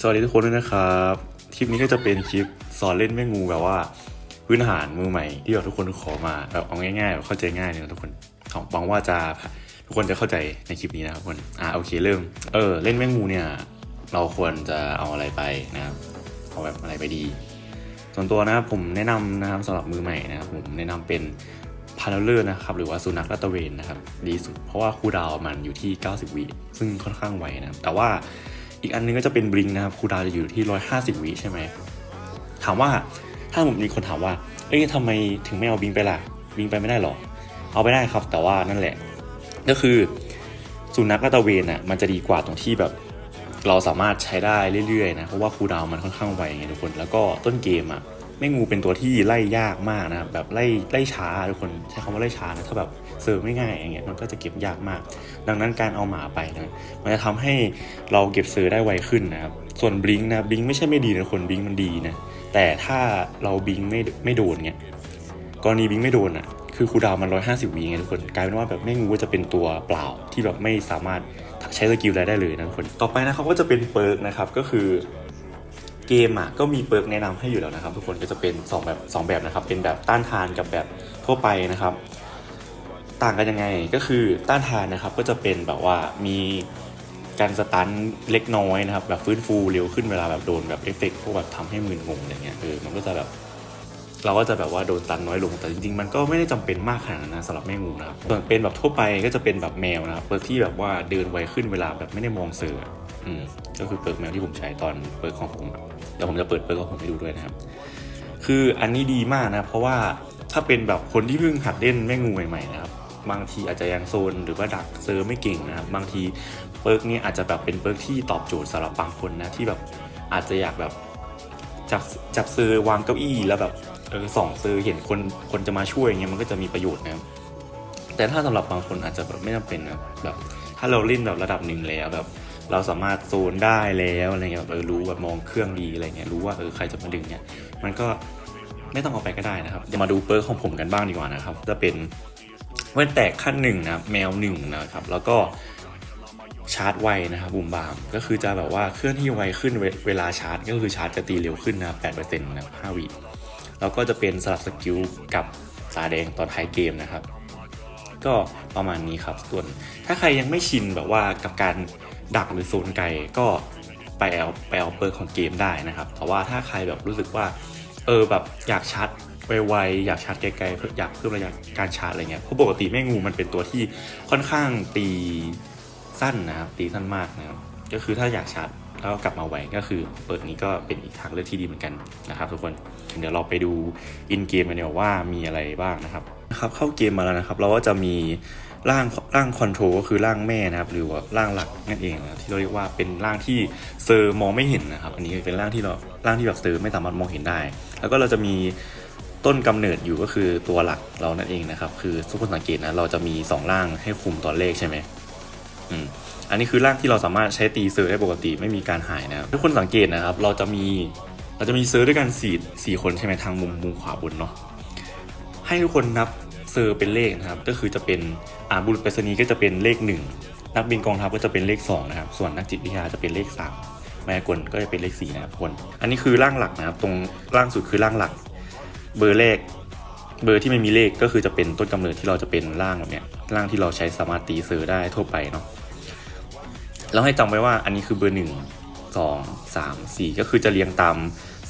สวัสดีทุกคนด้วยนะครับ คลิปนี้ก็จะเป็นคลิปสอนเล่นแม่งูแบบว่า พื้นฐานมือใหม่ที่แบบทุกคนขอมาแบบเอาง่ายๆแบบเข้าใจง่ายเลยนะทุกคนหวังว่าจะทุกคนจะเข้าใจในคลิปนี้นะครับทุกคนอ่าโอเคเริ่มเออเล่นแม่งูเนี่ย เราควรจะเอาอะไรไปนะครับเอาแบบอะไรไปดี ส่วนตัวนะครับผมแนะนำนะครับสำหรับมือใหม่นะครับผมแนะนำเป็นพาราเลอร์นะครับหรือว่าสุนัขลาตะเวนนะครับดีสุดเพราะว่าคูลดาวมันอยู่ที่ 90 วิซึ่งค่อนข้างไวนะครับแต่ว่า อีกอันนึงก็จะเป็นบลิงนะครับคูดาวจะอยู่ที่ 150 วิใช่ไหมถามว่าถ้าผมมีคนถามว่า เอ้ยทำไมถึงไม่เอาบิงไปล่ะ บิงไปไม่ได้หรอ เอาไปได้ครับ แต่ว่านั่นแหละ ก็คือสุนัขลาตะเวนอะมันจะดีกว่าตรงที่แบบเราสามารถใช้ได้เรื่อยๆนะ เพราะว่าคูดาวมันค่อนข้างไวไงทุกคน แล้วก็ต้นเกมอะแม่งูเป็นตัวที่ไล่ยากมากนะครับแบบไล่ไล่ช้าทุกคนใช้คำว่าไล่ช้านะถ้าแบบ ซิร์ไม่ง่ายอย่างเงี้ยมันก็จะเก็บยากมาก ดังนั้นการเอาหมาไปนะมันจะทำให้เราเก็บเซอร์ได้ไวขึ้นนะครับส่วนบลิงนะบลิงไม่ใช่ไม่ดีนะคนบลิงมันดีนะแต่ถ้าเราบลิงไม่ไม่โดนเนี่ยกรณีบลิงไม่โดนอะคือคูดาวน์มัน150วิไงทุกคนกลายเป็นว่าแบบแม่งูก็จะเป็นตัวเปล่าที่แบบไม่สามารถใช้สกิลอะไรได้เลยนะทุกคนต่อไปนะครับก็จะเป็นเปิร์กนะครับก็คือเกมอะก็มีเปิร์กแนะนำให้อยู่แล้วนะครับ ทุกคนก็จะเป็น 2 แบบ 2 แบบนะครับ เป็นแบบต้านทานกับแบบทั่วไปนะครับ ต่างกันยังไงก็คือต้านทานนะครับก็จะเป็นแบบว่ามีการสตันเล็กน้อยนะครับแบบฟื้นฟูเร็วขึ้นเวลาแบบโดนแบบเอฟเฟกต์พวกแบบทำให้มึนงงอะไรเงี้ยเออมันก็จะแบบเราก็จะแบบว่าโดนตันน้อยลงแต่จริงๆ มันก็ไม่ได้จำเป็นมากขนาดนั้นนะสำหรับแม่งูนะครับส่วนเป็นแบบทั่วไปก็จะเป็นแบบแมวนะครับเปิดที่แบบว่าเดินไวขึ้นเวลาแบบไม่ได้มองเสืออืมก็คือเปิดแมวที่ผมใช้ตอนเปิดของผมเดี๋ยวผมจะเปิดเปิดของผมให้ดูด้วยนะครับ คืออันนี้ดีมากนะเพราะว่าถ้าเป็นแบบคนที่เพิ่งหัดเล่นแม่งูใหม่ๆนะครับ บางทีอาจจะยังโซนหรือว่าดักเซอร์ไม่เก่งนะครับบางทีเปิร์กนี้อาจจะแบบเป็นเปิร์กที่ตอบโจทย์สำหรับบางคนนะที่แบบอาจจะอยากแบบจับจับเซอร์วางเก้าอี้แล้วแบบเออส่องเซอร์เห็นคนคนจะมาช่วยเงี้ยมันก็จะมีประโยชน์นะครับแต่ถ้าสำหรับบางคนอาจจะแบบไม่จำเป็นนะแบบถ้าเราเล่นแบบระดับหนึ่งแล้วแบบ เราสามารถโซนได้แล้วอะไรเงี้ยแบบเออรู้แบบมองเครื่องดีอะไรเงี้ยรู้ว่าเออใครจะมาดึงเนี่ยมันก็ไม่ต้องเอาไปก็ได้นะครับเดี๋ยวมาดูเปิร์กของผมกันบ้างดีกว่านะครับจะเป็น แว่นแตกขั้นหนึ่งนะแมวหนึ่งนะครับ แล้วก็ชาร์จไวนะครับบูมบาม ก็คือจะแบบว่าเคลื่อนที่ไวขึ้นเวเวลาชาร์จ ก็คือชาร์จจะตีเร็วขึ้นนะครับ8%นะครับ5วิแล้วก็จะเป็นสลับสกิลกับสาแดงตอนท้ายเกมนะครับ ก็ประมาณนี้ครับ ส่วนถ้าใครยังไม่ชินแบบว่ากับการดักหรือโซนไกลก็ไปเอาไปเอาเปิร์ของเกมได้นะครับ แต่ว่าถ้าใครแบบรู้สึกว่า เออแบบอยากชาร์จ ไวๆอยากชาร์จไกลๆเพื่ออยากเพิ่มระยะการชาร์จอะไรเงี้ยเพราะปกติแม่งูมันเป็นตัวที่ค่อนข้างตีสั้นนะครับตีสั้นมากนะครับก็คือถ้าอยากชาร์จแล้วกลับมาไวก็คือเปิดนี้ก็เป็นอีกทางเลือกที่ดีเหมือนกันนะครับทุกคนเดี๋ยวเราไปดูอินเกมกันเนีกว่ยว่ามีอะไรบ้างนะครับนะครับเข้าเกมมาแล้วนะครับ เราก็จะมีร่างร่างคอนโทรลก็คือร่างแม่นะครับหรือว่าร่างหลักนั่นเองนะที่เราเรียกว่าเป็นร่างที่เซอร์มองไม่เห็นนะครับ อันนี้เป็นร่างที่เราร่างที่แบบเซอร์ไม่สามารถมองเห็นได้ แล้วก็เราจะมี ต้นกำเนิดอยู่ก็คือตัวหลักเรานั่นเองนะครับ คือทุกคนสังเกตนะเราจะมีสองร่างให้คุมตอนเลขใช่ไหมอืมอันนี้คือร่างที่เราสามารถใช้ตีเซอร์ได้ปกติไม่มีการหายนะทุกคนสังเกตนะครับ เราจะมีเราจะมีเซอร์ด้วยกันสี่สี่คนใช่ไหมทางมุมมุมขวาบนเนาะให้ทุกคนนับเซอร์เป็นเลขนะครับ ก็คือจะเป็นอ่าบุรุษไปรษณีย์ก็จะเป็นเลขหนึ่งนักบินกองทัพก็จะเป็นเลขสองนะครับส่วนนักจิตวิทยาจะเป็นเลขสามมายากลก็จะเป็นเลขสี่นะครับทุกคน อันนี้คือร่างหลักนะครับ ตรงล่างสุดคือร่างหลัก เบอร์เลขเบอร์ที่ไม่มีเลขก็คือจะเป็นต้นกำเนิดที่เราจะเป็นร่างแบบเนี้ยร่างที่เราใช้สามารถตีเซอร์ได้ทั่วไปเนาะเราให้จำไว้ว่าอันนี้คือเบอร์หนึ่งสองสามสี่ก็คือจะเรียงตาม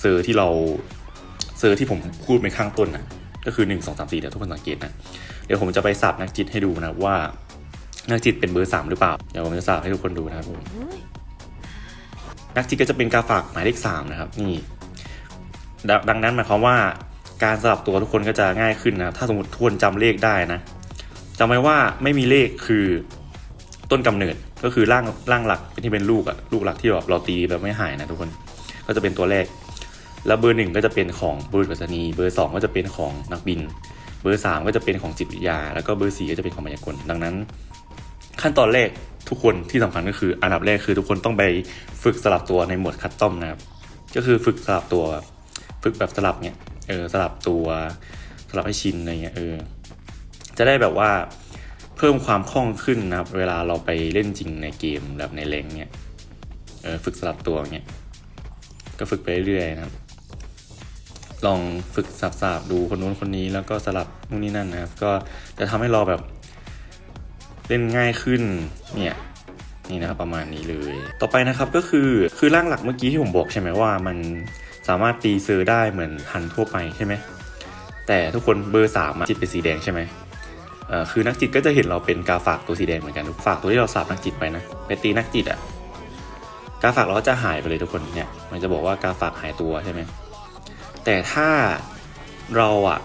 เซอร์ที่เราเซอร์ที่ผมพูดไปข้างต้นนะก็คือหนึ่งสองสามสี่เดี๋ยวทุกคนสังเกตนะเดี๋ยวผมจะไปสับนักจิตให้ดูนะว่านักจิตเป็นเบอร์สามหรือเปล่าเดี๋ยวผมจะสับให้ทุกคนดูนะครับผมนักจิตก็จะเป็นกาฝากหมายเลขสามนะครับนี่ดดังนั้นหมายความว่า การสลับตัวทุกคนก็จะง่ายขึ้นนะถ้าสมมติทุกคนจำเลขได้นะจำไว้ว่าไม่มีเลขคือต้นกำเนิดก็คือร่างร่างหลักที่เป็นลูกอะลูกหลักที่แบบเราตีแบบไม่หายนะทุกคนก็จะเป็นตัวแรก แล้วเบอร์หนึ่งก็จะเป็นของบุรุษไปรษณีย์เบอร์สองก็จะเป็นของนักบิน เบอร์สามก็จะเป็นของจิตวิทยา แล้วก็เบอร์สี่ก็จะเป็นของมายากลดังนั้น ขั้นตอนแรกทุกคนที่สำคัญก็คืออันดับแรกคือทุกคนต้องไปฝึกสลับตัวในหมวดคัสตอมนะครับก็คือฝึกสลับตัว ฝึกแบบสลับเนี้ยเออสลับตัวสลับให้ชินอะไรเงี้ยเออจะได้แบบว่าเพิ่มความคล่องขึ้นนะครับเวลาเราไปเล่นจริงในเกมแบบในแรงเนี่ยเออฝึกสลับตัวเงี้ยก็ฝึกไปเรื่อยๆนะครับ ลองฝึกสับๆดูคนนู้นคนนี้แล้วก็สลับนู่นนี่นั่นนะครับ ก็จะทำให้เราแบบเล่นง่ายขึ้นเนี่ยนี่นะครับประมาณนี้เลย ต่อไปนะครับก็คือคือร่างหลักเมื่อกี้ที่ผมบอกใช่ไหมว่ามัน สามารถตีเซอร์ได้เหมือนฮันทั่วไปใช่ไหมแต่ทุกคนเบอร์สามจิตเป็นสีแดงใช่ไหมคือนักจิตก็จะเห็นเราเป็นกาฝากตัวสีแดงเหมือนกันฝากตัวที่เราสับนักจิตไปนะไปตีนักจิตอะกาฝากเราจะหายไปเลยทุกคนเนี่ยมันจะบอกว่ากาฝากหายตัวใช่ไหมแต่ถ้าเราอะ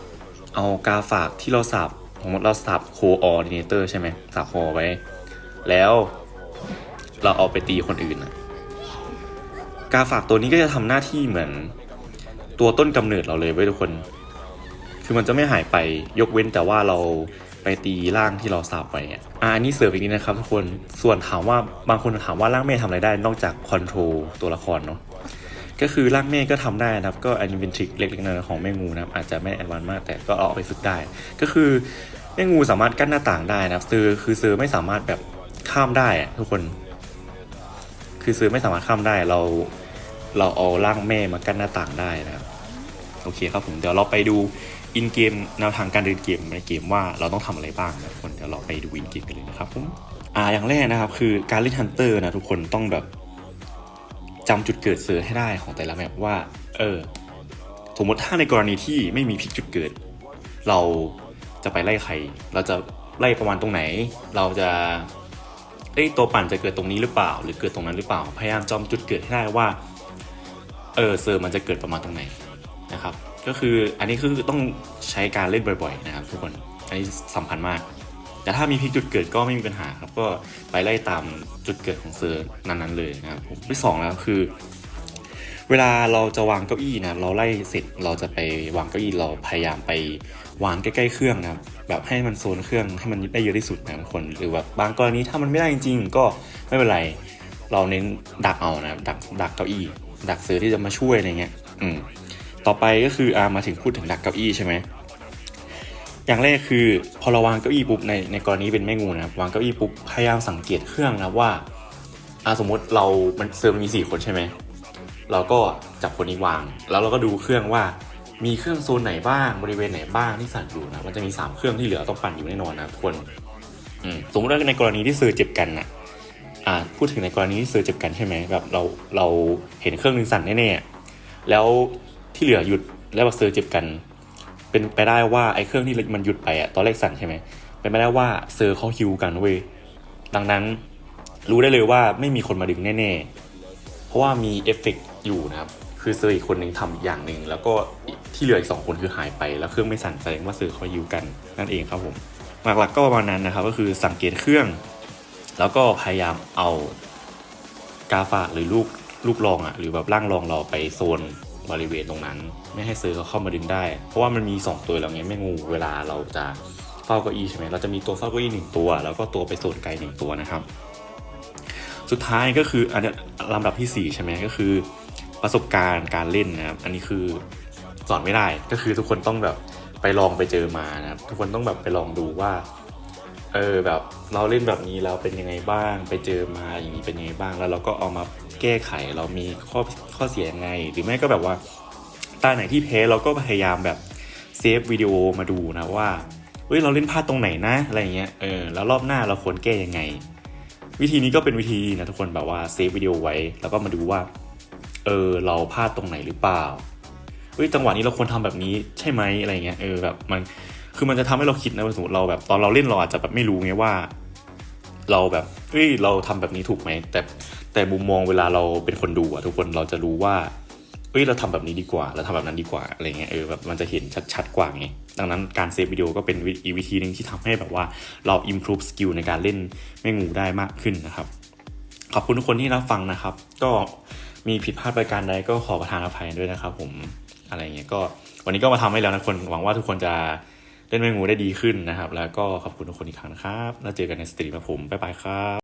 เอากาฝากที่เราสับสมมติเราสับโคออ r d เนเตอร์ใช่ไหมสับโคไว้ แล้วเราเอาไปตีคนอื่นอะ กาฝากตัวนี้ก็จะทำหน้าที่เหมือนตัวต้นกำเนิดเราเลยเว้ยทุกคน คือมันจะไม่หายไปยกเว้นแต่ว่าเราไปตีร่างที่เราสับไปอะอันนี้เสริมอีกนิดนะครับทุกคน ส่วนถามว่าบางคนถามว่าร่างเมฆทำอะไรได้ นอกจากคอนโทรลตัวละครเนาะ ก็คือร่างเมฆก็ทำได้นะครับ ก็อันนี้เป็นทริคเล็กๆน้อยๆของแม่งูนะครับ อาจจะไม่แอดวานซ์มากแต่ก็เอาไปฝึกได้ ก็คือแม่งูสามารถกั้นหน้าต่างได้นะครับซือคือซือไม่สามารถแบบข้ามได้ทุกคน คือซือไม่สามารถข้ามได้เรา เราเอาร่างแม่มากั้นหน้าต่างได้นะครับโอเคครับผมเดี๋ยวเราไปดูอินเกมแนวทางการเดินเกมในเกมว่าเราต้องทำอะไรบ้างนะทุกคนเดี๋ยวเราไปดูอินเกมกันเลยนะครับผมอ่าอย่างแรกนะครับ คือการเล่นฮันเตอร์นะทุกคนต้องแบบจำจุดเกิดเซอร์ให้ได้ของแต่ละแมปว่า เออ สมมติถ้าในกรณีที่ไม่มีพิกจุดเกิด เราจะไปไล่ใคร เราจะไล่ประมาณตรงไหน เราจะเอ้ยตัวปั่นจะเกิดตรงนี้หรือเปล่า หรือเกิดตรงนั้นหรือเปล่า พยายามจำจุดเกิดให้ได้ว่า เออเซอร์มันจะเกิดประมาณตรงไหนนะครับ ก็คืออันนี้คือต้องใช้การเล่นบ่อยๆนะครับทุกคนอันนี้สำคัญมาก แต่ถ้ามีพิกจุดเกิดก็ไม่มีปัญหาครับก็ไปไล่ตามจุดเกิดของเซอร์นั้นๆเลยนะครับที่สองแล้วคือ เวลาเราจะวางเก้าอี้นะเราไล่เสร็จเราจะไปวางเก้าอี้เราพยายามไปวางใกล้ๆเครื่องนะครับแบบให้มันโซนเครื่องให้มันได้เยอะที่สุดนะทุกคนหรือแบบบางกรณีถ้ามันไม่ได้จริงๆก็ไม่เป็นไร เราเน้นดักเอานะดักดักเก้าอี้ ดักเสือที่จะมาช่วยอะไรเงี้ยอืมต่อไปก็คืออามาถึงพูดถึงดักเก้าอี้ใช่ไหมอย่างแรกคือพอเราวางเก้าอี้ปุ๊บในในกรณีเป็นแม่งูนะครับวางเก้าอี้ปุ๊บพยายามสังเกตเครื่องนะว่าอ่าสมมติเรามันเซิร์มีสี่คนใช่ไหมเราก็จับคนนี้วาง แล้วเราก็ดูเครื่องว่ามีเครื่องโซนไหนบ้างบริเวณไหนบ้างที่สั่นอยู่นะมันจะมีสามเครื่องที่เหลือต้องปั่นอยู่แน่นอนนะทุกคนอืมสมมติว่าในกรณีที่เซอร์เจ็บกันนะ อ่าพูดถึงในกรณีที่เซอร์เจ็บกันใช่ไหมแบบเราเราเห็นเครื่องหนึ่งสั่นแน่ๆแล้วที่เหลือหยุดแล้วเซอร์เจ็บกัน เป็นไปได้ว่าไอ้เครื่องที่มันหยุดไปอะตอนแรกสั่นใช่ไหมเป็นไปได้ว่าเซอร์เขาฮิวกันเว้ยดังนั้นรู้ได้เลยว่าไม่มีคนมาดึงแน่ๆ เพราะว่ามีเอฟเฟกต์อยู่นะครับ คือเซอร์อีกคนหนึ่งทำอีกอย่างหนึ่งแล้วก็ที่เหลืออีกสองคนคือหายไป แล้วเครื่องไม่สั่นแสดงว่าเซอร์เขาฮิวกันนั่นเองครับผมหลักๆก็ประมาณนั้นนะครับ ก็คือสังเกตเครื่อง แล้วก็พยายามเอากาฝากหรือลูกลูกรองอะหรือแบบร่างรองเราไปโซนบริเวณตรงนั้น ไม่ให้เซอร์เขาเข้ามาดึงได้ เพราะว่ามันมี 2 ตัวแล้วไงไม่งูเวลาเราจะเฝ้าเก้าอี้ใช่ไหมเราจะมีตัวเฝ้าเก้าอี้หนึ่งตัว แล้วก็ตัวไปโซนไกลหนึ่งตัวนะครับ สุดท้ายก็คืออันนี้ลำดับที่ 4 ใช่ไหมก็คือ ประสบการณ์การเล่นนะครับ อันนี้คือสอนไม่ได้ก็คือทุกคนต้องแบบไปลองไปเจอมานะครับทุกคนต้องแบบไปลองดูว่า เออแบบเราเล่นแบบนี้แล้วเป็นยังไงบ้าง ไปเจอมาอย่างนี้เป็นยังไงบ้าง แล้วเราก็เอามาแก้ไขเรามีข้อข้อเสียยังไง หรือไม่ก็แบบว่าตาไหนที่แพ้เราก็พยายามแบบเซฟวิดีโอมาดูนะว่าเฮ้ยเราเล่นพลาดตรงไหนนะอะไรเงี้ยเออแล้วรอบหน้าเราควรแก้ยังไง วิธีนี้ก็เป็นวิธีนะทุกคนแบบว่าเซฟวิดีโอไว้ แล้วก็มาดูว่าเออเราพลาดตรงไหนหรือเปล่าเฮ้ยจังหวะนี้เราควรทำแบบนี้ใช่ไหมอะไรเงี้ยเออแบบมัน คือมันจะทำให้เราคิดนะว่าสมมติเราแบบตอนเราเล่นเราอาจจะแบบไม่รู้ไงว่า เราแบบเฮ้ยเราทำแบบนี้ถูกไหมแต่แต่มุมมองเวลาเราเป็นคนดูอะทุกคนเราจะรู้ว่าเฮ้ยเราทำแบบนี้ดีกว่าเราทำแบบนั้นดีกว่าอะไรเงี้ยเออแบบมันจะเห็นชัดๆกว่าไงดังนั้นการเซฟวิดีโอก็เป็นอีกวิธีหนึ่งที่ทำให้แบบว่าเรา improve skill ในการเล่นแม่งูได้มากขึ้นนะครับ ขอบคุณทุกคนที่รับฟังนะครับ ก็มีผิดพลาดประการใดก็ขอประทานอภัยด้วยนะครับ ผมอะไรเงี้ยก็วันนี้ก็มาทำให้แล้วนะคนหวังว่าทุกคนจะ เล่นแมงงูได้ดีขึ้นนะครับ แล้วก็ขอบคุณทุกคนอีกครั้งนะครับ แล้วเจอกันในสตรีมของผมบ๊ายบายครับ